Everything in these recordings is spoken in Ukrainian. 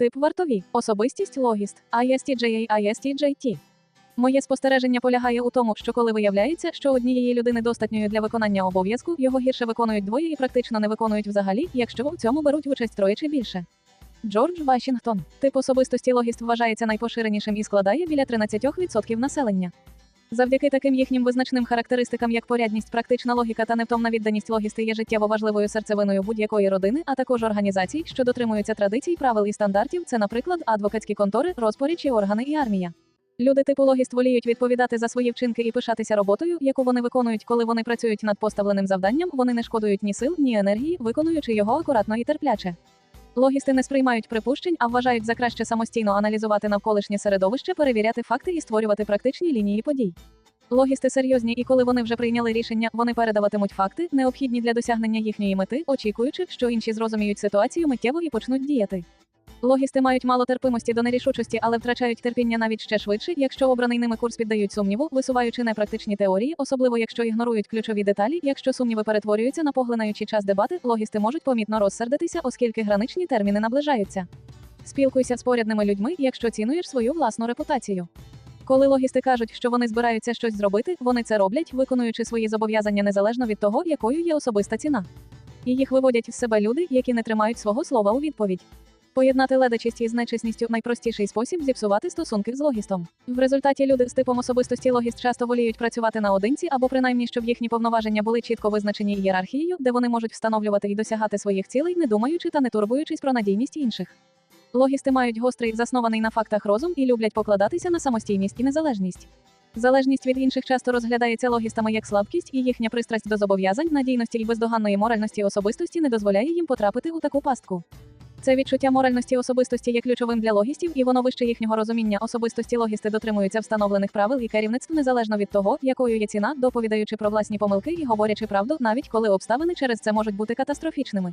Тип вартові, особистість логіст, ISTJ, ISTJT. Моє спостереження полягає у тому, що коли виявляється, що однієї людини достатньою для виконання обов'язку, його гірше виконують двоє і практично не виконують взагалі, якщо у цьому беруть участь троє чи більше. Джордж Вашингтон. Тип особистості логіст вважається найпоширенішим і складає біля 13% населення. Завдяки таким їхнім визначним характеристикам, як порядність, практична логіка та невтомна відданість логісти є життєво важливою серцевиною будь-якої родини, а також організацій, що дотримуються традицій, правил і стандартів, це, наприклад, адвокатські контори, розпорічі органи і армія. Люди типу логіст воліють відповідати за свої вчинки і пишатися роботою, яку вони виконують, коли вони працюють над поставленим завданням, вони не шкодують ні сил, ні енергії, виконуючи його акуратно і терпляче. Логісти не сприймають припущень, а вважають за краще самостійно аналізувати навколишнє середовище, перевіряти факти і створювати практичні лінії подій. Логісти серйозні, і коли вони вже прийняли рішення, вони передаватимуть факти, необхідні для досягнення їхньої мети, очікуючи, що інші зрозуміють ситуацію миттєво і почнуть діяти. Логісти мають мало терпимості до нерішучості, але втрачають терпіння навіть ще швидше, якщо обраний ними курс піддають сумніву, висуваючи непрактичні теорії, особливо якщо ігнорують ключові деталі. Якщо сумніви перетворюються на поглинаючі час дебати, логісти можуть помітно розсердитися, оскільки граничні терміни наближаються. Спілкуйся з порядними людьми, якщо цінуєш свою власну репутацію. Коли логісти кажуть, що вони збираються щось зробити, вони це роблять, виконуючи свої зобов'язання незалежно від того, якою є особиста ціна. І їх виводять з себе люди, які не тримають свого слова у відповідь. Поєднати ледачість із нечесністю найпростіший спосіб зіпсувати стосунки з логістом. В результаті люди з типом особистості логіст часто воліють працювати наодинці або принаймні, щоб їхні повноваження були чітко визначені ієрархією, де вони можуть встановлювати і досягати своїх цілей, не думаючи та не турбуючись про надійність інших. Логісти мають гострий, заснований на фактах розум і люблять покладатися на самостійність і незалежність. Залежність від інших часто розглядається логістами як слабкість, і їхня пристрасть до зобов'язань, надійності і бездоганної моральності особистості не дозволяє їм потрапити у таку пастку. Це відчуття моральності особистості є ключовим для логістів, і воно вище їхнього розуміння особистості логісти дотримуються встановлених правил і керівництв незалежно від того, якою є ціна, доповідаючи про власні помилки і говорячи правду, навіть коли обставини через це можуть бути катастрофічними.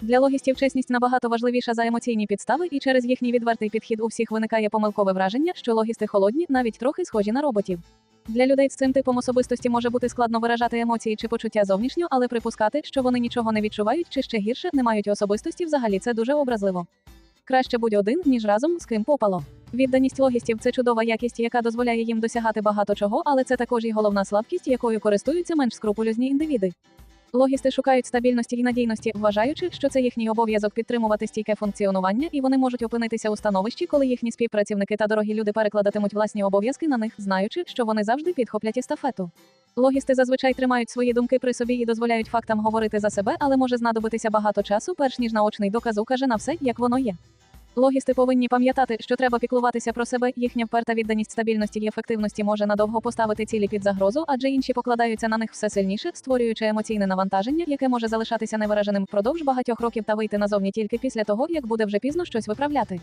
Для логістів чесність набагато важливіша за емоційні підстави, і через їхній відвертий підхід у всіх виникає помилкове враження, що логісти холодні, навіть трохи схожі на роботів. Для людей з цим типом особистості може бути складно виражати емоції чи почуття зовнішньо, але припускати, що вони нічого не відчувають чи ще гірше не мають особистості, взагалі це дуже образливо. Краще будь один, ніж разом з ким попало. Відданість логістів це чудова якість, яка дозволяє їм досягати багато чого, але це також і головна слабкість, якою користуються менш скрупульозні індивіди. Логісти шукають стабільності і надійності, вважаючи, що це їхній обов'язок підтримувати стійке функціонування, і вони можуть опинитися у становищі, коли їхні співпрацівники та дорогі люди перекладатимуть власні обов'язки на них, знаючи, що вони завжди підхоплять естафету. Логісти зазвичай тримають свої думки при собі і дозволяють фактам говорити за себе, але може знадобитися багато часу, перш ніж наочний доказ укаже на все, як воно є. Логісти повинні пам'ятати, що треба піклуватися про себе. Їхня вперта відданість стабільності і ефективності може надовго поставити цілі під загрозу, адже інші покладаються на них все сильніше, створюючи емоційне навантаження, яке може залишатися невираженим впродовж багатьох років та вийти назовні тільки після того, як буде вже пізно щось виправляти.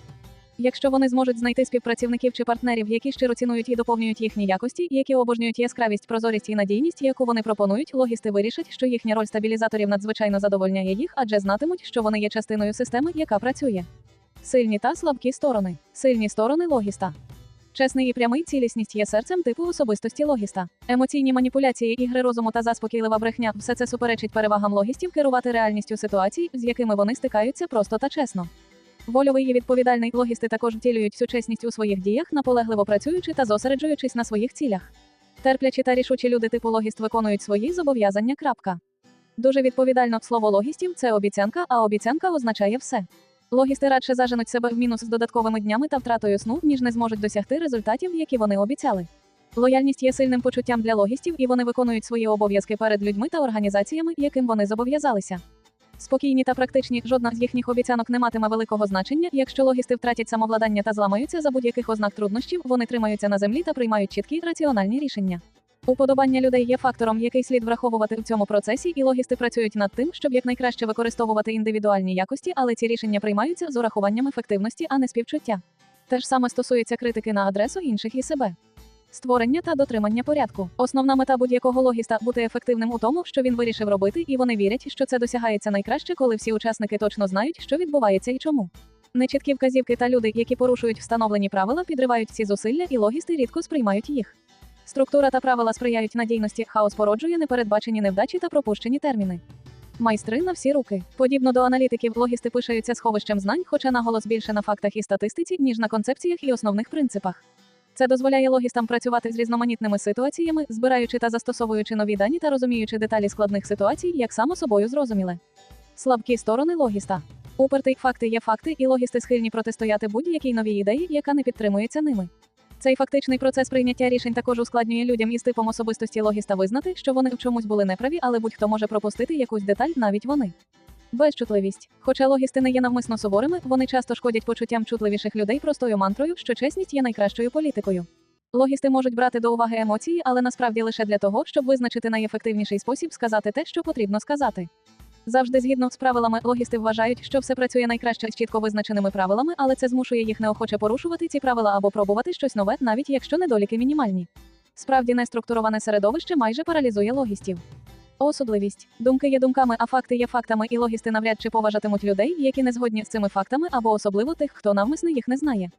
Якщо вони зможуть знайти співпрацівників чи партнерів, які щиро цінують і доповнюють їхні якості, які обожнюють яскравість, прозорість і надійність, яку вони пропонують, логісти вирішать, що їхня роль стабілізаторів надзвичайно задовольняє їх, адже знатимуть, що вони є частиною системи, яка працює. Сильні та слабкі сторони. Сильні сторони логіста. Чесний і прямий цілісність є серцем типу особистості логіста. Емоційні маніпуляції, ігри розуму та заспокійлива брехня все це суперечить перевагам логістів керувати реальністю ситуацій, з якими вони стикаються просто та чесно. Вольовий і відповідальний логісти також втілюють всю чесність у своїх діях, наполегливо працюючи та зосереджуючись на своїх цілях. Терплячі та рішучі люди типу логіст виконують свої зобов'язання. Крапка. Дуже відповідально слово логістів це обіцянка, а обіцянка означає все. Логісти радше заженуть себе в мінус з додатковими днями та втратою сну, ніж не зможуть досягти результатів, які вони обіцяли. Лояльність є сильним почуттям для логістів, і вони виконують свої обов'язки перед людьми та організаціями, яким вони зобов'язалися. Спокійні та практичні, жодна з їхніх обіцянок не матиме великого значення. Якщо логісти втратять самовладання та зламаються за будь-яких ознак труднощів, вони тримаються на землі та приймають чіткі раціональні рішення. Уподобання людей є фактором, який слід враховувати у цьому процесі, і логісти працюють над тим, щоб якнайкраще використовувати індивідуальні якості, але ці рішення приймаються з урахуванням ефективності, а не співчуття. Те ж саме стосується критики на адресу інших і себе. Створення та дотримання порядку. Основна мета будь-якого логіста бути ефективним у тому, що він вирішив робити, і вони вірять, що це досягається найкраще, коли всі учасники точно знають, що відбувається і чому. Нечіткі вказівки та люди, які порушують встановлені правила, підривають ці зусилля, і логісти рідко сприймають їх. Структура та правила сприяють надійності, хаос породжує непередбачені невдачі та пропущені терміни. Майстри на всі руки. Подібно до аналітиків, логісти пишаються сховищем знань, хоча наголос більше на фактах і статистиці, ніж на концепціях і основних принципах. Це дозволяє логістам працювати з різноманітними ситуаціями, збираючи та застосовуючи нові дані та розуміючи деталі складних ситуацій, як само собою зрозуміле. Слабкі сторони логіста. Упертий факти є факти, і логісти схильні протистояти будь-якій новій ідеї, яка не підтримується ними. Цей фактичний процес прийняття рішень також ускладнює людям із типом особистості логіста визнати, що вони в чомусь були неправі, але будь-хто може пропустити якусь деталь, навіть вони. Безчутливість. Хоча логісти не є навмисно суворими, вони часто шкодять почуттям чутливіших людей простою мантрою, що чесність є найкращою політикою. Логісти можуть брати до уваги емоції, але насправді лише для того, щоб визначити найефективніший спосіб сказати те, що потрібно сказати. Завжди згідно з правилами, логісти вважають, що все працює найкраще з чітко визначеними правилами, але це змушує їх неохоче порушувати ці правила або пробувати щось нове, навіть якщо недоліки мінімальні. Справді неструктуроване середовище майже паралізує логістів. Особливість думки є думками, а факти є фактами, і логісти навряд чи поважатимуть людей, які не згодні з цими фактами, або особливо тих, хто навмисно їх не знає.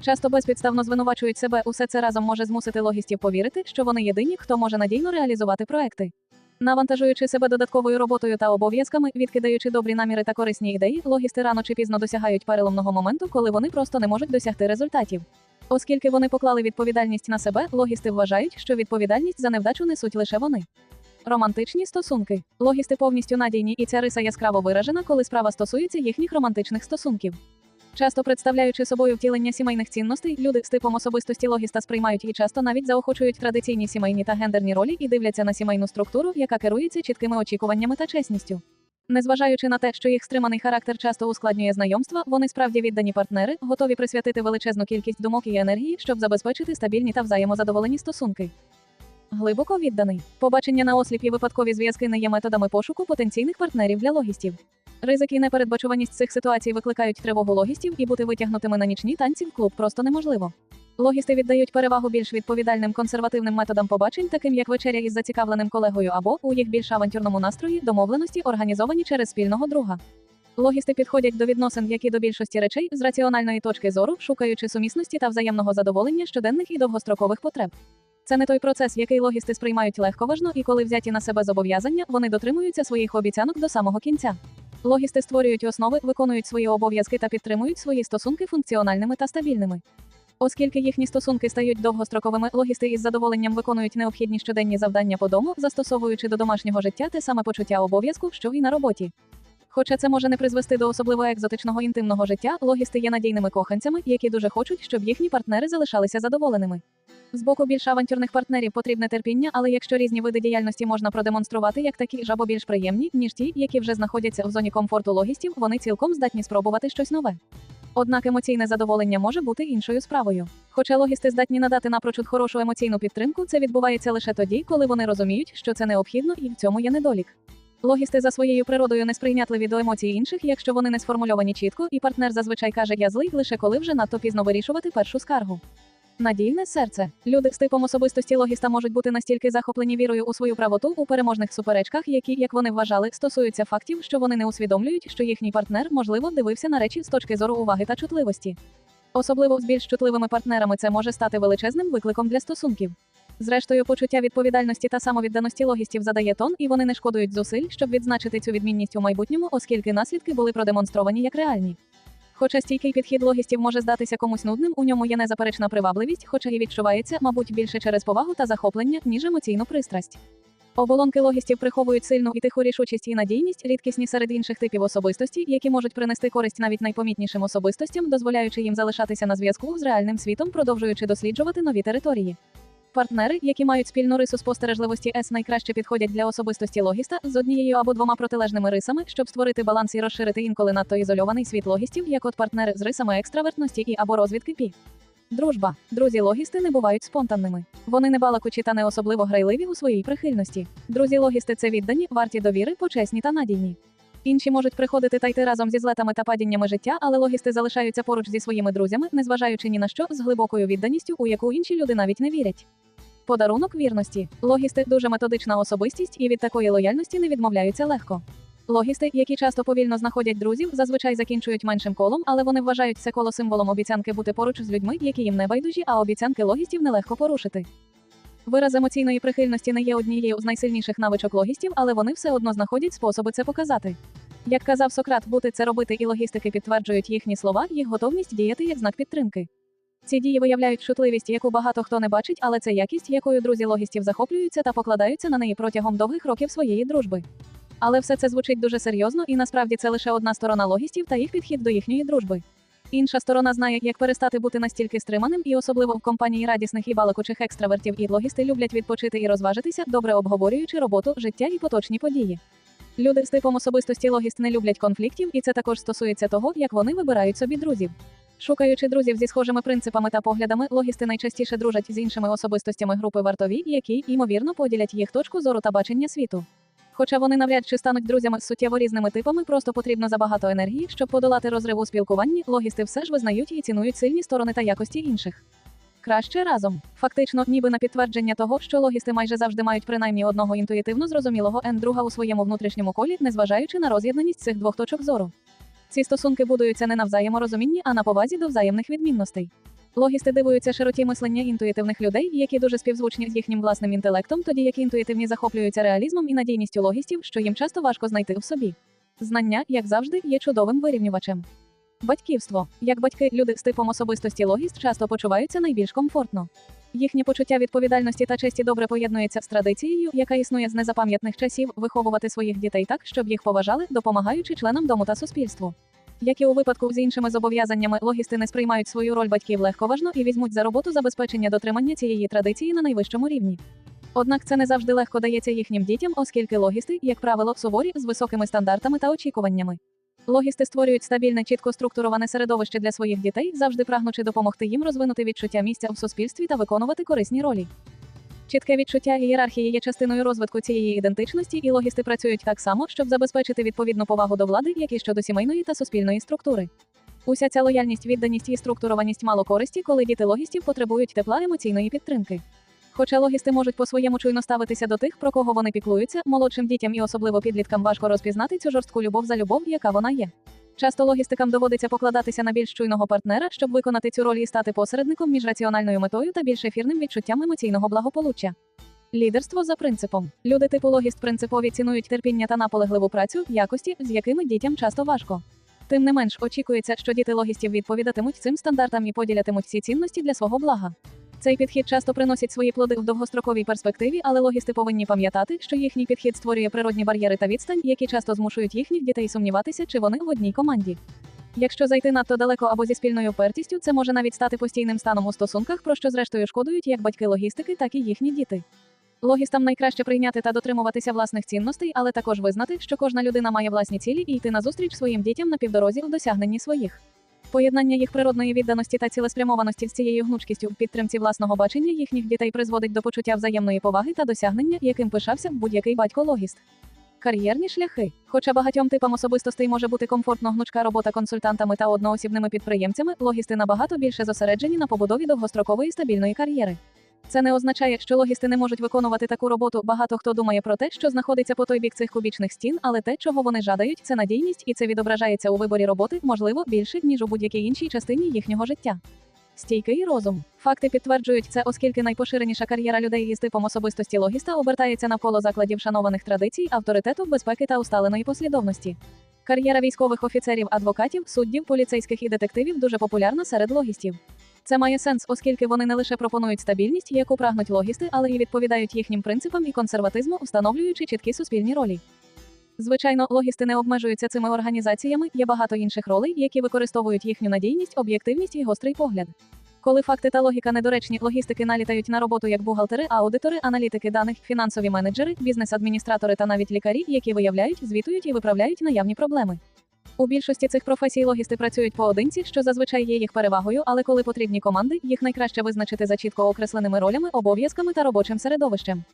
Часто безпідставно звинувачують себе, усе це разом може змусити логістів повірити, що вони єдині, хто може надійно реалізувати проекти. Навантажуючи себе додатковою роботою та обов'язками, відкидаючи добрі наміри та корисні ідеї, логісти рано чи пізно досягають переломного моменту, коли вони просто не можуть досягти результатів. Оскільки вони поклали відповідальність на себе, логісти вважають, що відповідальність за невдачу несуть лише вони. Романтичні стосунки. Логісти повністю надійні, і ця риса яскраво виражена, коли справа стосується їхніх романтичних стосунків. Часто представляючи собою втілення сімейних цінностей, люди з типом особистості логіста сприймають і часто навіть заохочують традиційні сімейні та гендерні ролі і дивляться на сімейну структуру, яка керується чіткими очікуваннями та чесністю. Незважаючи на те, що їх стриманий характер часто ускладнює знайомства, вони справді віддані партнери, готові присвятити величезну кількість думок і енергії, щоб забезпечити стабільні та взаємозадоволені стосунки. Глибоко відданий. Побачення на осліп і випадкові зв'язки не є методами пошуку потенційних партнерів для логістів. Ризик і непередбачуваність цих ситуацій викликають тривогу логістів, і бути витягнутими на нічні танці в клуб просто неможливо. Логісти віддають перевагу більш відповідальним консервативним методам побачень, таким як вечеря із зацікавленим колегою або у їх більш авантюрному настрої домовленості, організовані через спільного друга. Логісти підходять до відносин, як і до більшості речей, з раціональної точки зору, шукаючи сумісності та взаємного задоволення щоденних і довгострокових потреб. Це не той процес, який логісти сприймають легковажно, і коли взяті на себе зобов'язання, вони дотримуються своїх обіцянок до самого кінця. Логісти створюють основи, виконують свої обов'язки та підтримують свої стосунки функціональними та стабільними. Оскільки їхні стосунки стають довгостроковими, логісти із задоволенням виконують необхідні щоденні завдання по дому, застосовуючи до домашнього життя те саме почуття обов'язку, що і на роботі. Хоча це може не призвести до особливо екзотичного інтимного життя, логісти є надійними коханцями, які дуже хочуть, щоб їхні партнери залишалися задоволеними. З боку більш авантюрних партнерів потрібне терпіння, але якщо різні види діяльності можна продемонструвати як такі ж або більш приємні, ніж ті, які вже знаходяться в зоні комфорту логістів, вони цілком здатні спробувати щось нове. Однак емоційне задоволення може бути іншою справою. Хоча логісти здатні надати напрочуд хорошу емоційну підтримку, це відбувається лише тоді, коли вони розуміють, що це необхідно і в цьому є недолік. Логісти за своєю природою несприйнятливі до емоцій інших, якщо вони не сформульовані чітко, і партнер зазвичай каже я злий лише коли вже надто пізно вирішувати першу скаргу. Надійне серце. Люди з типом особистості логіста можуть бути настільки захоплені вірою у свою правоту у переможних суперечках, які, як вони вважали, стосуються фактів, що вони не усвідомлюють, що їхній партнер, можливо, дивився на речі з точки зору уваги та чутливості. Особливо з більш чутливими партнерами це може стати величезним викликом для стосунків. Зрештою, почуття відповідальності та самовідданості логістів задає тон, і вони не шкодують зусиль, щоб відзначити цю відмінність у майбутньому, оскільки наслідки були продемонстровані як реальні. Хоча стійкий підхід логістів може здатися комусь нудним, у ньому є незаперечна привабливість, хоча і відчувається, мабуть, більше через повагу та захоплення, ніж емоційну пристрасть. Оболонки логістів приховують сильну і тиху рішучість і надійність, рідкісні серед інших типів особистості, які можуть принести користь навіть найпомітнішим особистостям, дозволяючи їм залишатися на зв'язку з реальним світом, продовжуючи досліджувати нові території. Партнери, які мають спільну рису спостережливості С, найкраще підходять для особистості логіста з однією або двома протилежними рисами, щоб створити баланс і розширити інколи надто ізольований світ логістів, як от партнери з рисами екстравертності і або розвідки пі. Дружба. Друзі логісти не бувають спонтанними. Вони не балакучі та не особливо грайливі у своїй прихильності. Друзі логісти це віддані, варті довіри, почесні та надійні. Інші можуть приходити та йти разом зі злетами та падіннями життя, але логісти залишаються поруч зі своїми друзями, незважаючи ні на що, з глибокою відданістю, у яку інші люди навіть не вірять. Подарунок вірності. Логісти дуже методична особистість, і від такої лояльності не відмовляються легко. Логісти, які часто повільно знаходять друзів, зазвичай закінчують меншим колом, але вони вважають це коло символом обіцянки бути поруч з людьми, які їм не байдужі, а обіцянки логістів нелегко порушити. Вираз емоційної прихильності не є однією з найсильніших навичок логістів, але вони все одно знаходять способи це показати. Як казав Сократ, бути це робити і логістики підтверджують їхні слова, їх готовність діяти як знак підтримки. Ці дії виявляють чутливість, яку багато хто не бачить, але це якість, якою друзі логістів захоплюються та покладаються на неї протягом довгих років своєї дружби. Але все це звучить дуже серйозно, і насправді це лише одна сторона логістів та їх підхід до їхньої дружби. Інша сторона знає, як перестати бути настільки стриманим, і особливо в компанії радісних і балакучих екстравертів і логісти люблять відпочити і розважитися, добре обговорюючи роботу, життя і поточні події. Люди з типом особистості логіст не люблять конфліктів, і це також стосується того, як вони вибирають собі друзів. Шукаючи друзів зі схожими принципами та поглядами, логісти найчастіше дружать з іншими особистостями групи вартові, які, ймовірно, поділять їх точку зору та бачення світу. Хоча вони навряд чи стануть друзями з суттєво різними типами, просто потрібно забагато енергії, щоб подолати розрив у спілкуванні, логісти все ж визнають і цінують сильні сторони та якості інших. Краще разом. Фактично, ніби на підтвердження того, що логісти майже завжди мають принаймні одного інтуїтивно зрозумілого ен друга у своєму внутрішньому колі, незважаючи на роз'єднаність цих двох точок зору. Ці стосунки будуються не на взаєморозумінні, а на повазі до взаємних відмінностей. Логісти дивуються широті мислення інтуїтивних людей, які дуже співзвучні з їхнім власним інтелектом, тоді як інтуїтивні захоплюються реалізмом і надійністю логістів, що їм часто важко знайти в собі. Знання, як завжди, є чудовим вирівнювачем. Батьківство. Як батьки, люди з типом особистості логіст часто почуваються найбільш комфортно. Їхнє почуття відповідальності та честі добре поєднується з традицією, яка існує з незапам'ятних часів, виховувати своїх дітей так, щоб їх поважали, допомагаючи членам дому та суспільству. Як і у випадку з іншими зобов'язаннями, логісти не сприймають свою роль батьків легковажно і візьмуть за роботу забезпечення дотримання цієї традиції на найвищому рівні. Однак це не завжди легко дається їхнім дітям, оскільки логісти, як правило, суворі з високими стандартами та очікуваннями. Логісти створюють стабільне, чітко структуроване середовище для своїх дітей, завжди прагнучи допомогти їм розвинути відчуття місця в суспільстві та виконувати корисні ролі. Чітке відчуття ієрархії є частиною розвитку цієї ідентичності, і логісти працюють так само, щоб забезпечити відповідну повагу до влади, як і щодо сімейної та суспільної структури. Уся ця лояльність, відданість і структурованість мало користі, коли діти логістів потребують тепла емоційної підтримки. Хоча логісти можуть по-своєму чуйно ставитися до тих, про кого вони піклуються, молодшим дітям і особливо підліткам важко розпізнати цю жорстку любов за любов, яка вона є. Часто логістикам доводиться покладатися на більш чуйного партнера, щоб виконати цю роль і стати посередником між раціональною метою та більш ефірним відчуттям емоційного благополуччя. Лідерство за принципом. Люди типу логіст принципові цінують терпіння та наполегливу працю, якості, з якими дітям часто важко. Тим не менш, очікується, що діти логістів відповідатимуть цим стандартам і поділятимуть ці цінності для свого блага. Цей підхід часто приносить свої плоди в довгостроковій перспективі, але логісти повинні пам'ятати, що їхній підхід створює природні бар'єри та відстань, які часто змушують їхніх дітей сумніватися, чи вони в одній команді. Якщо зайти надто далеко або зі спільною пертістю, це може навіть стати постійним станом у стосунках, про що зрештою шкодують як батьки логістики, так і їхні діти. Логістам найкраще прийняти та дотримуватися власних цінностей, але також визнати, що кожна людина має власні цілі і йти назустріч своїм дітям на півдорозі у досягненні своїх. Поєднання їх природної відданості та цілеспрямованості з цією гнучкістю в підтримці власного бачення їхніх дітей призводить до почуття взаємної поваги та досягнення, яким пишався будь-який батько логіст. Кар'єрні шляхи. Хоча багатьом типам особистостей може бути комфортно гнучка робота консультантами та одноосібними підприємцями, логісти набагато більше зосереджені на побудові довгострокової стабільної кар'єри. Це не означає, що логісти не можуть виконувати таку роботу. Багато хто думає про те, що знаходиться по той бік цих кубічних стін, але те, чого вони жадають, це надійність, і це відображається у виборі роботи, можливо, більше, ніж у будь-якій іншій частині їхнього життя. Стійкий розум. Факти підтверджують це, оскільки найпоширеніша кар'єра людей із типом особистості логіста обертається навколо закладів шанованих традицій, авторитету, безпеки та усталеної послідовності. Кар'єра військових офіцерів, адвокатів, суддів, поліцейських і детективів дуже популярна серед логістів. Це має сенс, оскільки вони не лише пропонують стабільність, яку прагнуть логісти, але й відповідають їхнім принципам і консерватизму, встановлюючи чіткі суспільні ролі. Звичайно, логісти не обмежуються цими організаціями, є багато інших ролей, які використовують їхню надійність, об'єктивність і гострий погляд. Коли факти та логіка недоречні, логістики налітають на роботу як бухгалтери, аудитори, аналітики даних, фінансові менеджери, бізнес-адміністратори та навіть лікарі, які виявляють, звітують і виправляють наявні проблеми. У більшості цих професій логісти працюють поодинці, що зазвичай є їх перевагою, але коли потрібні команди, їх найкраще визначити за чітко окресленими ролями, обов'язками та робочим середовищем.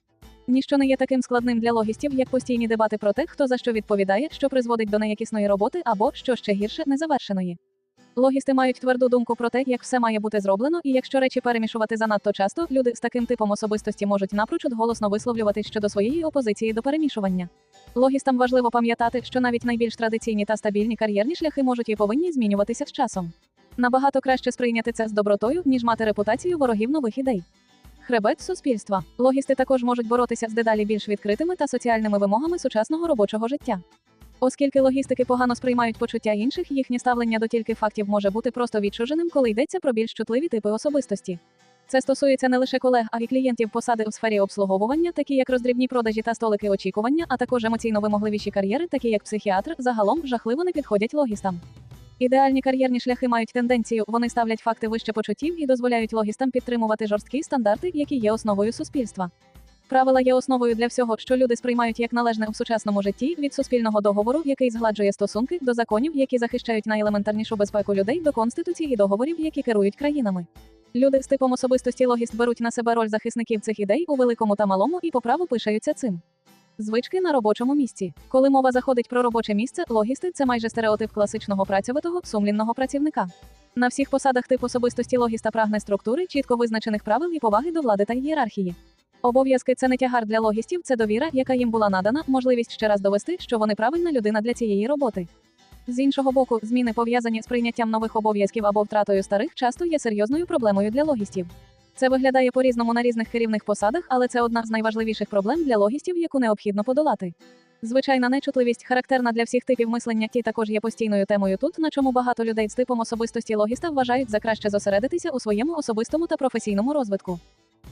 Ніщо не є таким складним для логістів, як постійні дебати про те, хто за що відповідає, що призводить до неякісної роботи або, що ще гірше, незавершеної. Логісти мають тверду думку про те, як все має бути зроблено, і якщо речі перемішувати занадто часто, люди з таким типом особистості можуть напрочуд голосно висловлюватись щодо своєї опозиції до перемішування. Логістам важливо пам'ятати, що навіть найбільш традиційні та стабільні кар'єрні шляхи можуть і повинні змінюватися з часом. Набагато краще сприйняти це з добротою, ніж мати репутацію ворогів нових ідей. Хребет суспільства. Логісти також можуть боротися з дедалі більш відкритими та соціальними вимогами сучасного робочого життя. Оскільки логістики погано сприймають почуття інших, їхнє ставлення до тільки фактів може бути просто відчуженим, коли йдеться про більш чутливі типи особистості. Це стосується не лише колег, а й клієнтів посади у сфері обслуговування, такі як роздрібні продажі та столики очікування, а також емоційно вимогливіші кар'єри, такі як психіатр, загалом жахливо не підходять логістам. Ідеальні кар'єрні шляхи мають тенденцію, вони ставлять факти вище почуттів і дозволяють логістам підтримувати жорсткі стандарти, які є основою суспільства. Правила є основою для всього, що люди сприймають як належне у сучасному житті від суспільного договору, який згладжує стосунки, до законів, які захищають найелементарнішу безпеку людей, до конституції і договорів, які керують країнами. Люди з типом особистості логіст беруть на себе роль захисників цих ідей у великому та малому і по праву пишаються цим. Звички на робочому місці. Коли мова заходить про робоче місце, логісти це майже стереотип класичного працьовитого, сумлінного працівника. На всіх посадах тип особистості логіста прагне структури, чітко визначених правил і поваги до влади та ієрархії. Обов'язки це не тягар для логістів, це довіра, яка їм була надана, можливість ще раз довести, що вони правильна людина для цієї роботи. З іншого боку, зміни пов'язані з прийняттям нових обов'язків або втратою старих, часто є серйозною проблемою для логістів. Це виглядає по-різному на різних керівних посадах, але це одна з найважливіших проблем для логістів, яку необхідно подолати. Звичайна нечутливість, характерна для всіх типів мислення, ті також є постійною темою тут, на чому багато людей з типом особистості логіста вважають за краще зосередитися у своєму особистому та професійному розвитку.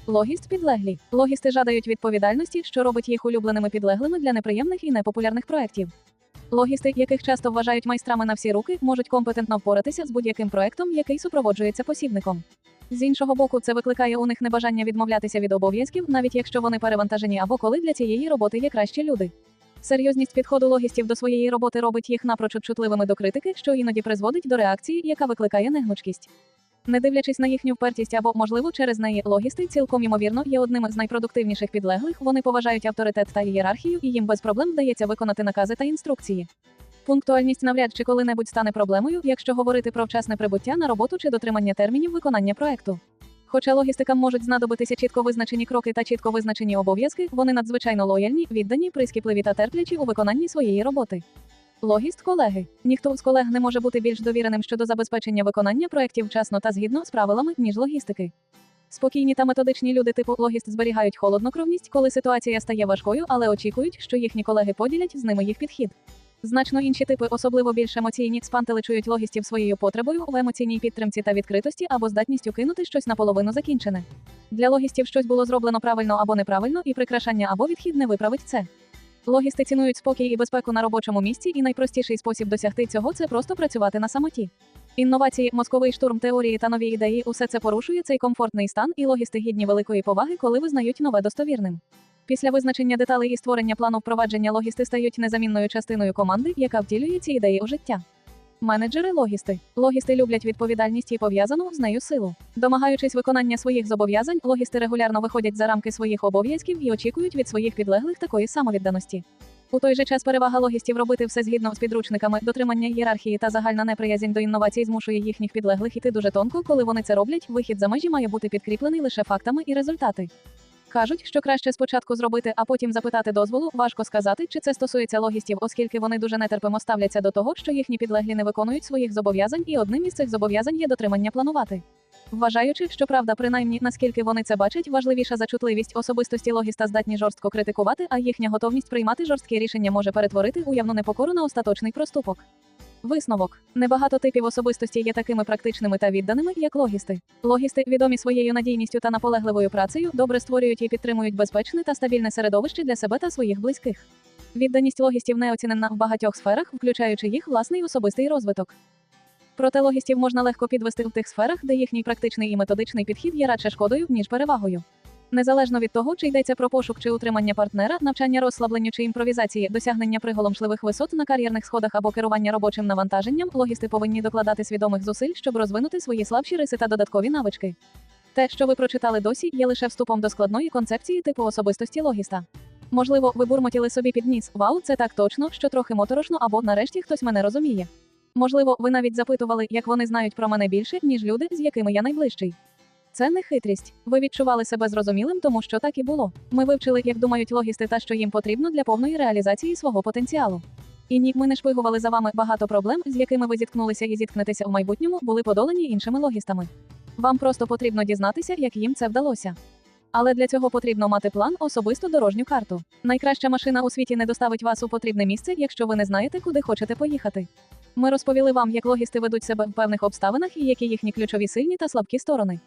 Логіст підлеглі. Логісти жадають відповідальності, що робить їх улюбленими підлеглими для неприємних і непопулярних проєктів. Логісти, яких часто вважають майстрами на всі руки, можуть компетентно впоратися з будь-яким проектом, який супроводжується посібником. З іншого боку, це викликає у них небажання відмовлятися від обов'язків, навіть якщо вони перевантажені або коли для цієї роботи є кращі люди. Серйозність підходу логістів до своєї роботи робить їх напрочуд чутливими до критики, що іноді призводить до реакції, яка викликає негнучкість. Не дивлячись на їхню впертість або, можливо, через неї логісти цілком ймовірно є одним з найпродуктивніших підлеглих. Вони поважають авторитет та ієрархію, і їм без проблем вдається виконати накази та інструкції. Пунктуальність навряд чи коли-небудь стане проблемою, якщо говорити про вчасне прибуття на роботу чи дотримання термінів виконання проекту. Хоча логістикам можуть знадобитися чітко визначені кроки та чітко визначені обов'язки, вони надзвичайно лояльні, віддані, прискіпливі та терплячі у виконанні своєї роботи. Логіст колеги. Ніхто з колег не може бути більш довіреним щодо забезпечення виконання проєктів вчасно та згідно з правилами, ніж логістики. Спокійні та методичні люди типу логіст зберігають холоднокровність, коли ситуація стає важкою, але очікують, що їхні колеги поділять з ними їх підхід. Значно інші типи, особливо більш емоційні, спантеличують логістів своєю потребою в емоційній підтримці та відкритості або здатністю кинути щось наполовину закінчене. Для логістів щось було зроблено правильно або неправильно, і прикрашання або відхід не виправить це. Логісти цінують спокій і безпеку на робочому місці, і найпростіший спосіб досягти цього це просто працювати на самоті. Інновації, мозковий штурм теорії та нові ідеї усе це порушує цей комфортний стан, і логісти гідні великої поваги, коли визнають нове достовірним. Після визначення деталей і створення плану впровадження логісти стають незамінною частиною команди, яка втілює ці ідеї у життя. Менеджери логісти. Логісти люблять відповідальність і пов'язану з нею силу. Домагаючись виконання своїх зобов'язань, логісти регулярно виходять за рамки своїх обов'язків і очікують від своїх підлеглих такої самовідданості. У той же час перевага логістів робити все згідно з підручниками, дотримання ієрархії та загальна неприязнь до інновацій змушує їхніх підлеглих іти дуже тонко, коли вони це роблять. Вихід за межі має бути підкріплений лише фактами і результати. Кажуть, що краще спочатку зробити, а потім запитати дозволу. Важко сказати, чи це стосується логістів, оскільки вони дуже нетерпимо ставляться до того, що їхні підлеглі не виконують своїх зобов'язань, і одним із цих зобов'язань є дотримання планувати. Вважаючи, що правда, принаймні наскільки вони це бачать, важливіша за чутливість особистості логіста здатні жорстко критикувати, а їхня готовність приймати жорсткі рішення може перетворити уявну непокору на остаточний проступок. Висновок: небагато типів особистості є такими практичними та відданими, як логісти. Логісти, відомі своєю надійністю та наполегливою працею, добре створюють і підтримують безпечне та стабільне середовище для себе та своїх близьких. Відданість логістів неоцінена в багатьох сферах, включаючи їх власний особистий розвиток. Проте логістів можна легко підвести в тих сферах, де їхній практичний і методичний підхід є радше шкодою, ніж перевагою. Незалежно від того, чи йдеться про пошук чи утримання партнера, навчання розслабленню чи імпровізації, досягнення приголомшливих висот на кар'єрних сходах або керування робочим навантаженням, логісти повинні докладати свідомих зусиль, щоб розвинути свої слабші риси та додаткові навички. Те, що ви прочитали досі, є лише вступом до складної концепції типу особистості логіста. Можливо, ви бурмотіли собі під ніс. Вау, це так точно, що трохи моторошно, або нарешті хтось мене розуміє. Можливо, ви навіть запитували, як вони знають про мене більше, ніж люди, з якими я найближчий. Це не хитрість. Ви відчували себе зрозумілим, тому що так і було. Ми вивчили, як думають логісти та що їм потрібно для повної реалізації свого потенціалу. І ні, ми не шпигували за вами багато проблем, з якими ви зіткнулися і зіткнетеся в майбутньому, були подолані іншими логістами. Вам просто потрібно дізнатися, як їм це вдалося. Але для цього потрібно мати план, особисту дорожню карту. Найкраща машина у світі не доставить вас у потрібне місце, якщо ви не знаєте, куди хочете поїхати. Ми розповіли вам, як логісти ведуть себе в певних обставинах і які їхні ключові сильні та слабкі сторони.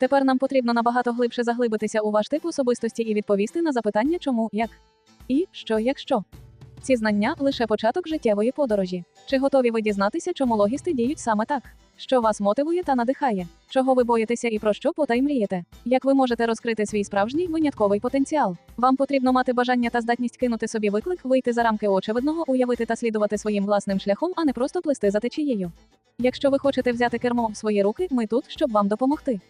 Тепер нам потрібно набагато глибше заглибитися у ваш тип особистості і відповісти на запитання, чому, як і що, якщо. Ці знання лише початок життєвої подорожі. Чи готові ви дізнатися, чому логісти діють саме так? Що вас мотивує та надихає? Чого ви боїтеся і про що потай мрієте? Як ви можете розкрити свій справжній винятковий потенціал? Вам потрібно мати бажання та здатність кинути собі виклик, вийти за рамки очевидного, уявити та слідувати своїм власним шляхом, а не просто плисти за течією. Якщо ви хочете взяти кермо в свої руки, ми тут, щоб вам допомогти.